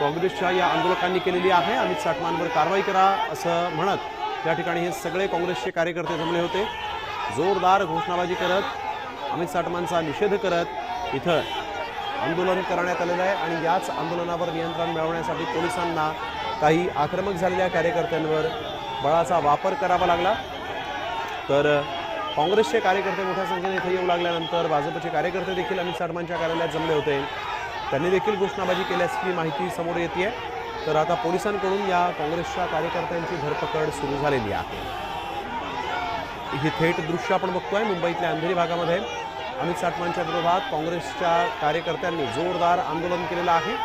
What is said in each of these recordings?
काँग्रेसच्या या आंदोलकांनी केलेली आहे. अमित साठमांवर कारवाई करा असं म्हणत त्या ठिकाणी हे सगळे काँग्रेसचे कार्यकर्ते जमले होते. जोरदार घोषणाबाजी करत अमित साठमानचा निषेध करत इथं आंदोलन करण्यात आलेलं आहे आणि याच आंदोलनावर नियंत्रण मिळवण्यासाठी पोलिसांना काही आक्रमक झालेल्या कार्यकर्त्यांवर बळाचा वापर करावा लागला. तर काँग्रेसचे कार्यकर्ते मोठ्या संख्येने इथे येऊ लागल्यानंतर भाजपचे कार्यकर्ते देखील अमित साठमांच्या कार्यालयात जमले होते. त्यांनी देखील घोषणाबाजी केल्याची माहिती समोर येते तर आता पोलिसांकडून या काँग्रेसच्या कार्यकर्त्यांची धरपकड सुरू झालेली आहे. ही थेट दृश्य आपण बघतोय मुंबईतल्या अंधेरी भागामध्ये. अमित साठमांच्या विरोधात काँग्रेसच्या कार्यकर्त्यांनी जोरदार आंदोलन केलेलं आहे.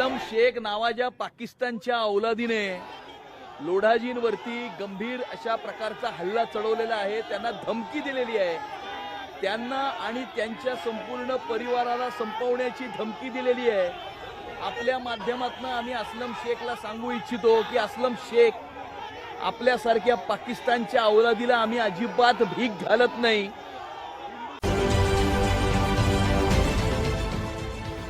असलम शेख नावाच्या पाकिस्तानच्या औलादीने लोढाजींवरती गंभीर अशा प्रकारचा हल्ला चढवलेला आहे. त्यांना धमकी दिलेली आहे. त्यांना आणि त्यांच्या संपूर्ण परिवाराला संपवण्याची धमकी दिलेली आहे. आपल्या माध्यमातून आम्ही असलम शेखला सांगू इच्छितो की असलम शेख आपल्यासारख्या पाकिस्तानच्या औलादीला आम्ही अजिबात भीक घालत नाही.